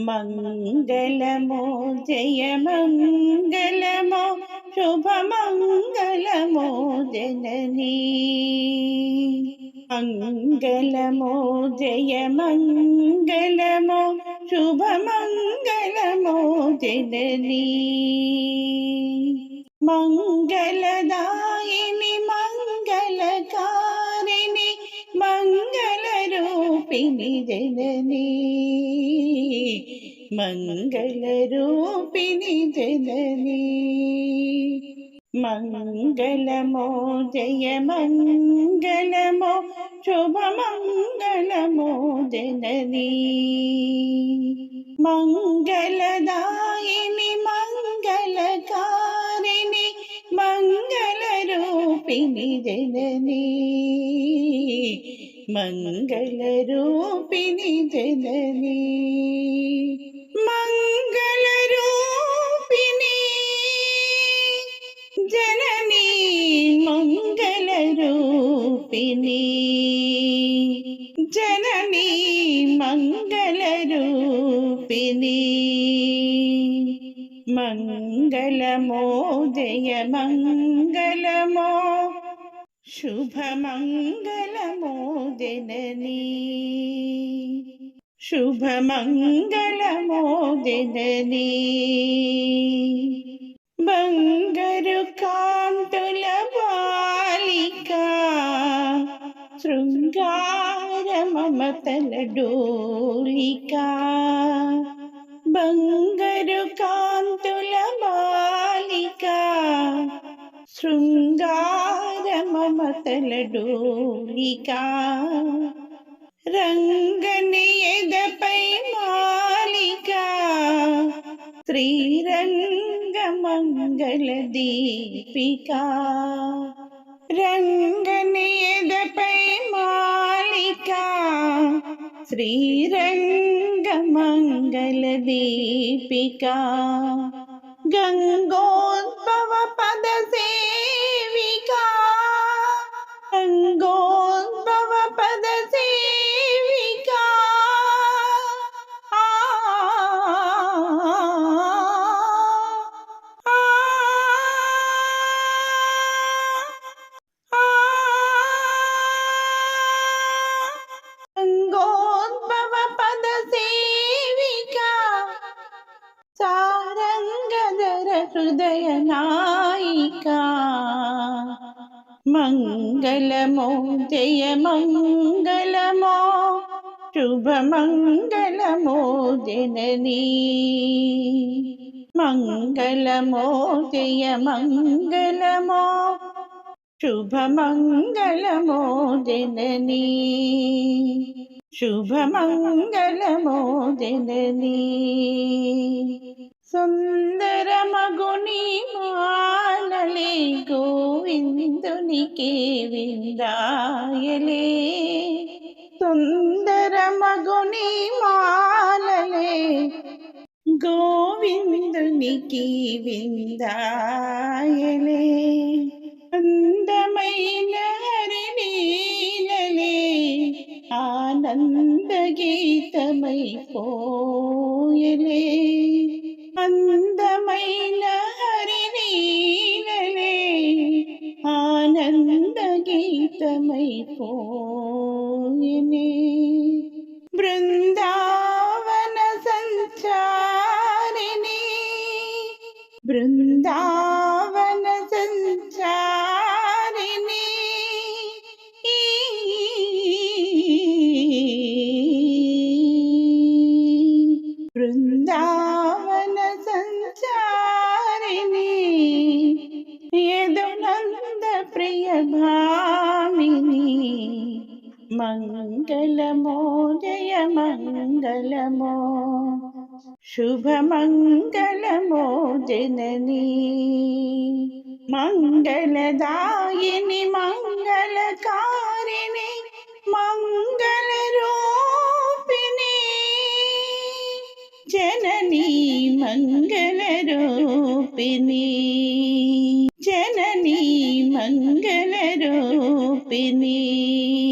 మంగళమో జయమంగళమో శుభమంగళమో జననీ. మంగళమో జయమంగళమో శుభమంగళమో జననీ. మంగళదాయిని మంగళకారిణి మంగళరూపిణి జననీ మంగళరూపిణి జననీ మంగళమో జయ మంగళమో శుభమంగళమో జననీ మంగళదాయిని మంగళకారిణి మంగళరూపిణి జననీ మంగళరూపిణి జననీ మంగళరూపిణి జననీ మంగళరూపిణి జననీ మంగళరూపిణి మంగళమో జయ మంగళమో శుభమంగళమో జననీ బంగరు కాంతుల బాలిక శృంగార మమతల డోలిక. బంగరు కాంతుల బాలిక శృంగార మతలడోలికా డోలిక రంగని ఎదపై మాలిక. శ్రీరంగ మంగళ దీపిక రంగని ఎదపై మాలిక. శ్రీరంగ మంగళ దీపిక గంగోద్భవ పదసే సారంగధర హృదయ నాయిక మంగళమో జయ మంగళమో శుభమంగళమో జననీ మంగళమో జయ మంగళమో శుభమంగళమో జననీ సుందర మగుని మాలలే గోవిందునికి విందాయలే. సుందర మగుని మాలలే గోవిందునికి విందాయలే. అందమైన హరిణీలలే ఆనంద గీతమై పోయలే. అందమైన హరిణీలలే ఆనంద గీతమైపో మంగళమో జయ మంగళమో శుభమంగళమో జననీ. మంగళదాయిని మంగళకారిణి మంగళరూపిణి. జననీ మంగళరూపిణి. జననీ మంగళరూపిణి.